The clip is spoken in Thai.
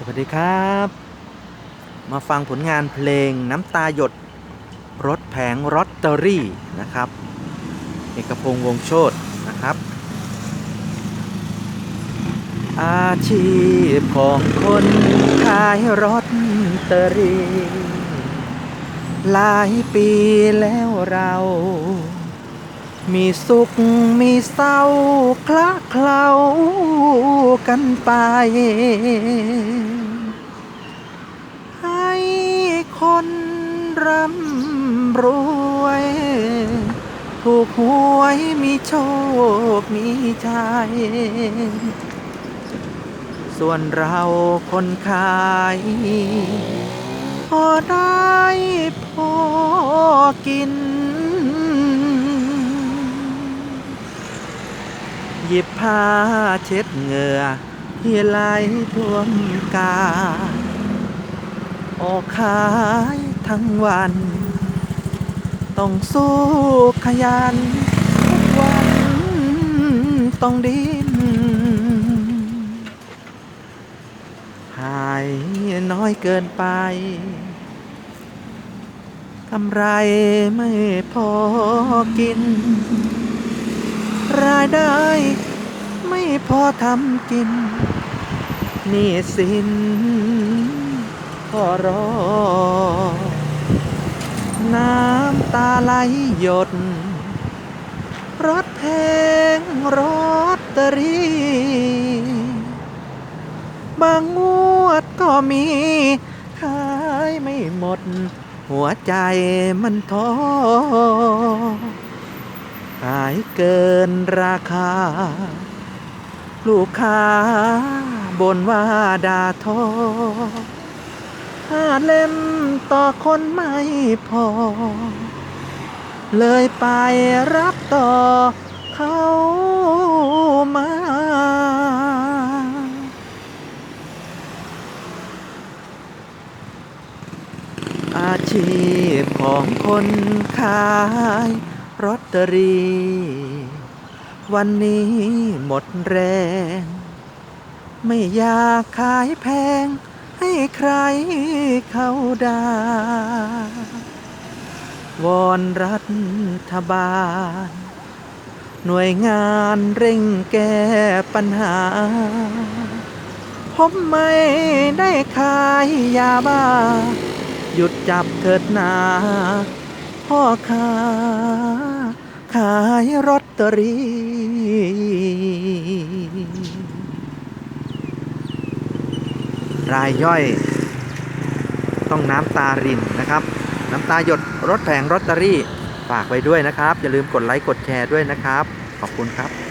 สวัสดีครับ มาฟังผลงานเพลงน้ำตาหยด รถแผงรอตเตอรี่นะครับ เอกพงษ์วงโชตนะครับ อาชีพของคนขายรอตเตอรี่ หลายปีแล้วเรา มีสุขมีเศร้าคละเคล้ากันไป ให้คนร่ำรวย ถูกหวยมีโชคมีชัยส่วนเราคนขายพอได้พอกิน หยิบผ้าเช็ดเหงื่อที่ไหลท่วมกา ออกขายทั้งวัน ต้องสู้ขยันทุกวันต้องดิ้นหายน้อยเกินไปกำไรไม่พอกิน รายได้ ไม่พอทำกินนี่สินก็รอ น้ำตาไหลหยด รถแพงรถตรีบางงวดก็มีขายไม่หมด หัวใจมันท้อายเกินราคา ลูกค้าบนว่าดาทอห้าเล่มต่อคนไม่พอ เลยไปรับต่อเขามา อาชีพของคนขาย รอตเตอรี่ วันนี้หมดแรง ไม่อยากขายแพง ให้ใครเขาด่าวอนรัฐบาล หน่วยงานเร่งแก้ปัญหา ผมไม่ได้ขายยาบ้า หยุดจับเถิดนา พ่อค้าขายรอตเตอรี่รายย่อย ต้องน้ำตารินนะครับ น้ำตาหยดรถแผงรอตเตอรี่ ฝากไว้ด้วยนะครับ อย่าลืมกดไลค์กดแชร์ด้วยนะครับ ขอบคุณครับ